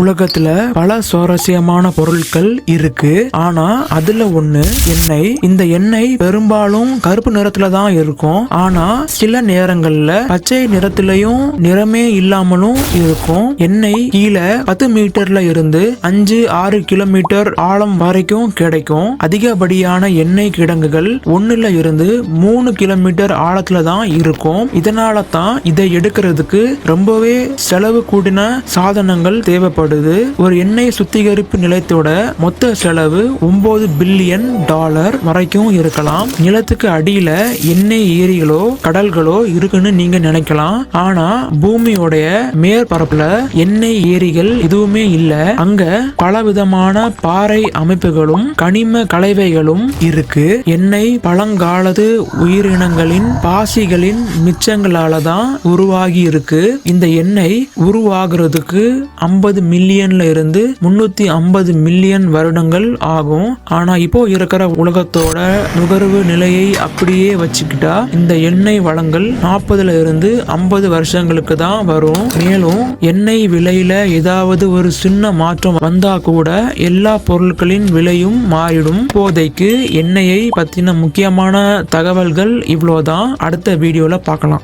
உலகத்துல பல சுவாரஸ்யமான பொருட்கள் இருக்கு. ஆனா அதுல ஒண்ணு எண்ணெய். இந்த எண்ணெய் பெரும்பாலும் கருப்பு நிறத்துல தான் இருக்கும். ஆனா சில நேரங்கள்ல பச்சை நிறத்திலையும் நிறமே இல்லாமலும் இருக்கும். எண்ணெய் கீழே பத்து மீட்டர்ல இருந்து அஞ்சு ஆறு கிலோமீட்டர் ஆழம் வரைக்கும் கிடைக்கும். அதிகப்படியான எண்ணெய் கிடங்குகள் ஒண்ணுல இருந்து மூணு கிலோமீட்டர் ஆழத்துல தான் இருக்கும். இதனால தான் இதை எடுக்கிறதுக்கு ரொம்பவே செலவு கூடின சாதனங்கள் தேவைப்படும். தேவைப்படுது ஒரு எண்ணெய் சுத்திகரிப்பு நிலையத்தோட மொத்த செலவு ஒன்பது பில்லியன் டாலர் வரைக்கும் இருக்கலாம். நிலத்துக்கு அடியில எண்ணெய் ஏரிகளோ கடல்களோ இருக்குன்னு நீங்க நினைக்கலாம். ஆனா பூமியோடைய மேற்பரப்புல எண்ணெய் ஏரிகள் எதுவுமே இல்ல. அங்க பலவிதமான பாறை அமைப்புகளும் கனிம கலவைகளும் இருக்கு. எண்ணெய் பழங்காலத்து உயிரினங்களின் பாசிகளின் மிச்சங்களால தான் உருவாகி இருக்கு. இந்த எண்ணெய் உருவாகிறதுக்கு ஐம்பது மில்லியன்ல இருந்து முன்னூத்தி ஐம்பது மில்லியன் வருடங்கள் ஆகும். ஆனா இப்போ இருக்கிற உலகத்தோட நுகர்வு நிலையை அப்படியே வச்சுக்கிட்டா இந்த எண்ணெய் வளங்கள் நாற்பதுல இருந்து ஐம்பது வருஷங்களுக்கு தான் வரும். மேலும் எண்ணெய் விலையில ஏதாவது ஒரு சின்ன மாற்றம் வந்தா கூட எல்லா பொருட்களின் விலையும் மாறிடும். போதைக்கு எண்ணெயை பத்தின முக்கியமான தகவல்கள் இவ்வளோதான். அடுத்த வீடியோல பார்க்கலாம்.